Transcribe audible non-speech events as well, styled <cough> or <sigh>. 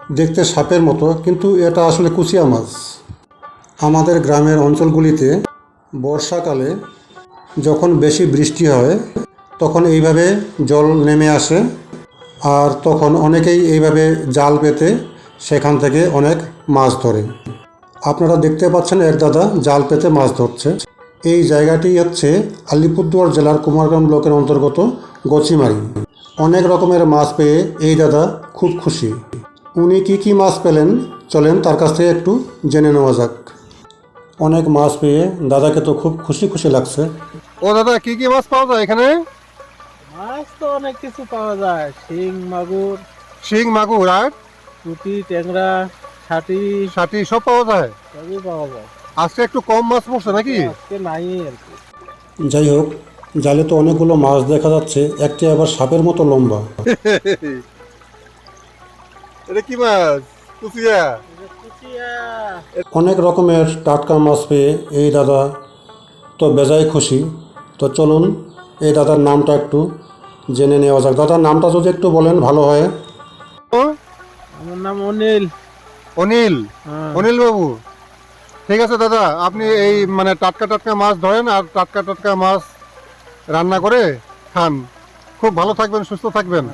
দেখতে সাপের মতো, কিন্তু এটা আসলে কুচিয়া মাছ। আমাদের গ্রামের অঞ্চলগুলিতে বর্ষাকালে যখন বেশি বৃষ্টি হয়, তখন এইভাবে জল নেমে আসে, আর তখন অনেকেই এইভাবে জাল পেতে সেখান থেকে অনেক মাছ ধরে। আপনারা দেখতে পাচ্ছেন এক দাদা জাল পেতে মাছ ধরছে। এই জায়গাটি হচ্ছে আলিপুরদুয়ার জেলার কুমারগ্রাম ব্লকের অন্তর্গত গচিমারি। অনেক রকমের মাছ পেয়ে এই দাদা খুব খুশি। উনি কি কি মাছ পেলেন চলেন তার কাছ থেকে একটু জেনে নেওয়া যাক। অনেক মাছ পেয়ে দাদাকে তো খুব খুশি খুশি লাগছে। ও দাদা কি কি মাছ পাওয়া যায় এখানে? মাছ তো অনেক কিছু পাওয়া যায়। শিং মাগুর শিং মাগুর আর? পুঁটি ট্যাংরা ছাটি। সাটি সব পাওয়া যায়? সবই পাওয়া যায়। আজকে একটু কম মাছ পড়ছে নাকি? আজকে নাই আর কি। যাই হোক জালে তো অনেকগুলো মাছ দেখা যাচ্ছে একটি আবার সাপের মতো লম্বা। <laughs> এটা কি মাছ? কুচিয়া? কুচিয়া অনেক রকমের টাটকা মাছ পেয়ে এই দাদা তো বেজায় খুশি। তো চলুন এই দাদার নামটা একটু জেনে নেওয়া যাক। দাদার নামটা যদি একটু বলেন ভালো হয়। ও, আমার নাম অনিল। অনিল? হ্যাঁ। অনিল বাবু? ঠিক আছে দাদা আপনি এই মানে টাটকা টাটকা মাছ ধরেন আর টাটকা টাটকা মাছ রান্না করে খান। খুব ভালো থাকবেন সুস্থ থাকবেন।